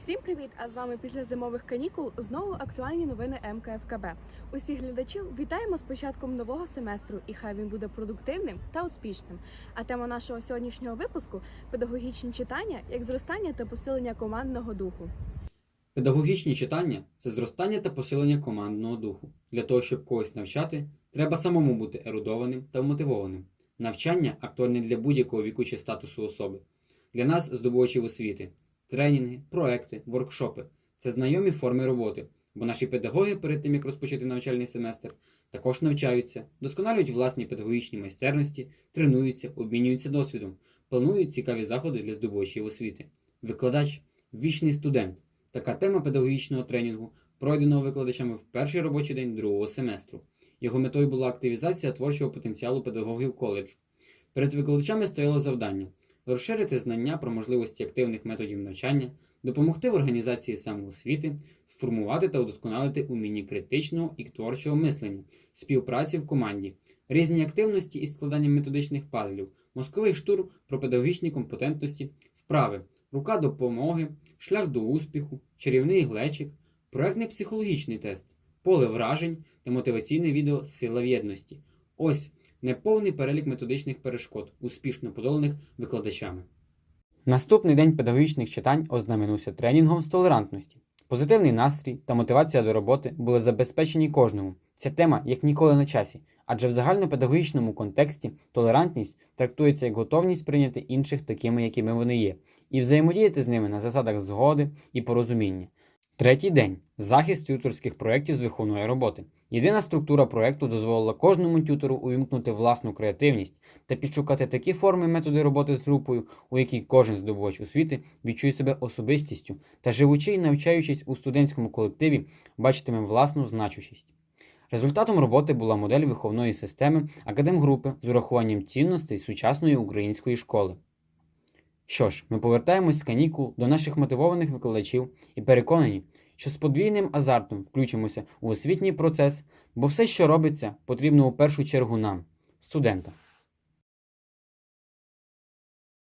Всім привіт! А з вами після зимових канікул знову актуальні новини МКФКБ. Усіх глядачів вітаємо з початком нового семестру, і хай він буде продуктивним та успішним. А тема нашого сьогоднішнього випуску педагогічні читання як зростання та посилення командного духу. Педагогічні читання це зростання та посилення командного духу. Для того, щоб когось навчати, треба самому бути ерудованим та вмотивованим. Навчання актуальне для будь-якого віку чи статусу особи. Для нас, здобувачів освіти, тренінги, проекти, воркшопи це знайомі форми роботи, бо наші педагоги перед тим, як розпочати навчальний семестр, також навчаються, досконалюють власні педагогічні майстерності, тренуються, обмінюються досвідом, планують цікаві заходи для здобувачів освіти. Викладач вічний студент. Така тема педагогічного тренінгу пройденого викладачами в перший робочий день другого семестру. Його метою була активізація творчого потенціалу педагогів коледжу. Перед викладачами стояло завдання розширити знання про можливості активних методів навчання, допомогти в організації самоосвіти, сформувати та удосконалити уміння критичного і творчого мислення, співпраці в команді, різні активності із складанням методичних пазлів, мозковий штурм про педагогічні компетентності, вправи, рука допомоги, шлях до успіху, чарівний глечик, проектний психологічний тест, поле вражень та мотиваційне відео Сила в. Ось неповний перелік методичних перешкод, успішно подоланих викладачами. Наступний день педагогічних читань ознаменувся тренінгом з толерантності. Позитивний настрій та мотивація до роботи були забезпечені кожному. Ця тема як ніколи на часі, адже в загальнопедагогічному контексті толерантність трактується як готовність прийняти інших такими, якими вони є, і взаємодіяти з ними на засадах згоди і порозуміння. Третій день захист тюторських проєктів з виховної роботи. Єдина структура проєкту дозволила кожному тютору увімкнути власну креативність та підшукати такі форми методи роботи з групою, у якій кожен здобувач освіти відчує себе особистістю та живучи і навчаючись у студентському колективі, бачитиме власну значущість. Результатом роботи була модель виховної системи академгрупи з урахуванням цінностей сучасної української школи. Що ж, ми повертаємось з канікул до наших мотивованих викладачів і переконані, що з подвійним азартом включимося у освітній процес, бо все, що робиться, потрібно у першу чергу нам, студентам.